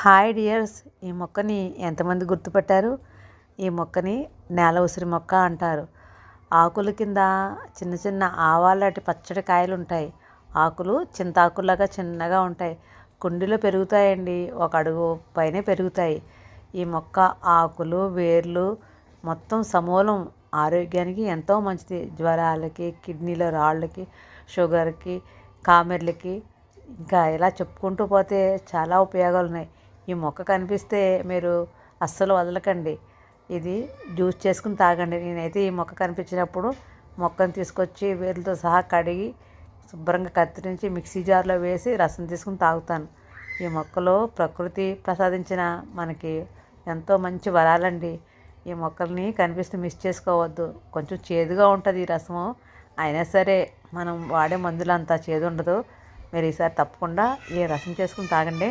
Hi dears ఈ మొక్కని ఎంతమంది గుర్తుపట్టారు? ఈ మొక్కని నేల ఉసిరి మొక్క అంటారు. ఆకుల కింద చిన్న చిన్న ఆవాలాంటి పచ్చడి కాయలు ఉంటాయి ఆకులు చింతాకులాగా చిన్నగా ఉంటాయి. కుండీలో పెరుగుతాయండి. ఒక అడుగు పైనే పెరుగుతాయి. ఈ మొక్క ఆకులు వేర్లు మొత్తం సమూలం ఆరోగ్యానికి ఎంతో మంచిది. జ్వరాలకి కిడ్నీలో రాళ్ళకి షుగర్కి కామెర్లకి ఇంకా ఇలా చెప్పుకుంటూ పోతే చాలా ఉపయోగాలు ఉన్నాయి ఈ మొక్క కనిపిస్తే మీరు అస్సలు వదలకండి. ఇది జ్యూస్ చేసుకుని తాగండి. నేనైతే ఈ మొక్క కనిపించినప్పుడు మొక్కను తీసుకొచ్చి వేర్లతో సహా కడిగి శుభ్రంగా కత్తిరించి మిక్సీ జార్లో వేసి రసం తీసుకుని తాగుతాను. ఈ మొక్కలో ప్రకృతి ప్రసాదించిన మనకి ఎంతో మంచి వరాలండి. ఈ మొక్కల్ని కనిపిస్తే మిస్ చేసుకోవద్దు. కొంచెం చేదుగా ఉంటుంది ఈ రసము. అయినా సరే మనం వాడే మందులు అంత చేదు ఉండదు. మీరు ఈసారి తప్పకుండా ఈ రసం చేసుకుని తాగండి.